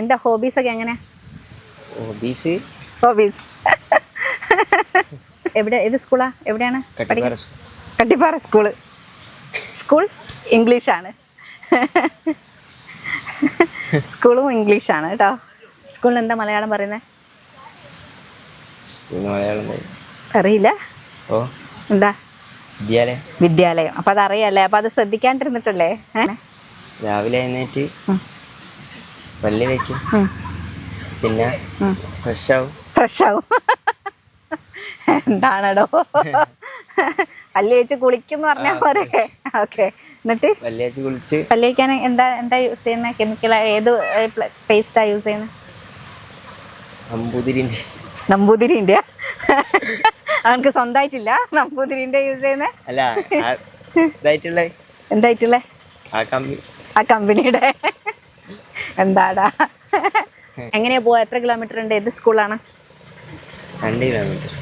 എന്താ ഹോബീസ് ഒക്കെ എങ്ങനെ? ഹോബീസ് ഹോബീസ് എവിടെ ഏത് സ്കൂളാ എവിടെയാണ്? കട്ടിപ്പാറ സ്കൂൾ സ്കൂൾ ഇംഗ്ലീഷാണ് സ്കൂളും ഇംഗ്ലീഷാണ് കേട്ടോ. സ്കൂളിൽ എന്താ മലയാളം പറയുന്നത് അറിയില്ല. ഓ. എന്താ? വിദ്യാലയം. വിദ്യാലയം. അത് അതറിയാല്ലേ? അപ്പൊ അത് ശ്രദ്ധിക്കാണ്ടിരുന്നിട്ടല്ലേ? രാവിലെ എഴുന്നേറ്റ് ഉം. വെക്കും. പിന്നെ. ഫ്രഷ് ആവും ഫ്രഷ് ആവും എന്താണടോ? പല്ല് വെച്ച് കുളിക്കും പറഞ്ഞാൽ പോരെ. ഓക്കെ. എന്നിട്ട്? പല്ല് വെച്ച് കുളിച്ച്. പല്ല് എന്താ എന്താ യൂസ് ചെയ്യുന്ന? കെമിക്കൽ ഏത് പേസ്റ്റാ യൂസ് ചെയ്യുന്നത് നമ്പൂതിരിന്റെ നമ്പൂതിരിന്റെ അവനക്ക് സ്വന്തമായിട്ടില്ല നമ്പൂതിരിന്റെ യൂസ് ചെയ്യുന്ന? അല്ല എന്തായിട്ടുള്ള? ആ കമ്പനിയുടെ. എന്താടാ? എങ്ങനെയാ പോവാ? എത്ര കിലോമീറ്റർ ഉണ്ട്? ഏത് സ്കൂളാണ്?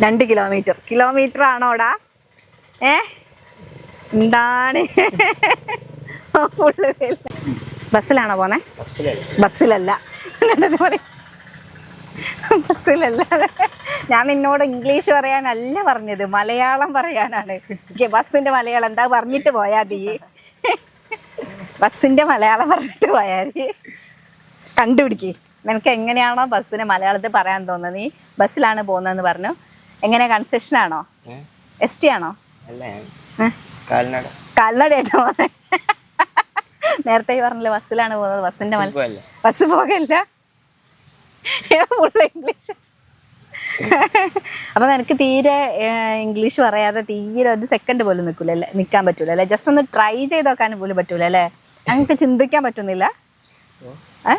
രണ്ട് കിലോമീറ്റർ കിലോമീറ്റർ ആണോടാ? ഏ? എന്താണ്? ബസ്സിലാണോ പോന്നെ? ബസ്സിലല്ല. ബസ്സിലല്ല. ഞാൻ നിന്നോട് ഇംഗ്ലീഷ് പറയാനല്ല പറഞ്ഞത്. മലയാളം പറയാനാണ്. ബസ്സിന്റെ മലയാളം എന്താ പറഞ്ഞിട്ട് പോയാ തീ ബസ്സിന്റെ മലയാളം പറഞ്ഞിട്ട് പോയാ മതി. കണ്ടുപിടിക്ക്. നിനക്ക് എങ്ങനെയാണോ ബസ്സിന് മലയാളത്തിൽ പറയാൻ തോന്നുന്നത്? നീ ബസ്സിലാണ് പോകുന്നതെന്ന് പറഞ്ഞു. എങ്ങനെ? കൺസെഷൻ ആണോ? എസ് ടി ആണോ? കാൽനടയായിട്ടോ പോകുന്നത് നേരത്തെ പറഞ്ഞില്ല ബസ്സിലാണ് പോകുന്നത്. ബസ്സിന്റെ ബസ് പോകല്ല. ഫുള്ള് ഇംഗ്ലീഷ് അപ്പൊ നിനക്ക് തീരെ ഇംഗ്ലീഷ് പറയാതെ തീരെ ഒരു സെക്കൻഡ് പോലും നിൽക്കൂല അല്ലേ? നിൽക്കാൻ പറ്റൂല അല്ലേ? ജസ്റ്റ് ഒന്ന് ട്രൈ ചെയ്ത് നോക്കാൻ പോലും പറ്റൂല അല്ലേ? ഞങ്ങൾക്ക് ചിന്തിക്കാൻ പറ്റുന്നില്ല? 哎，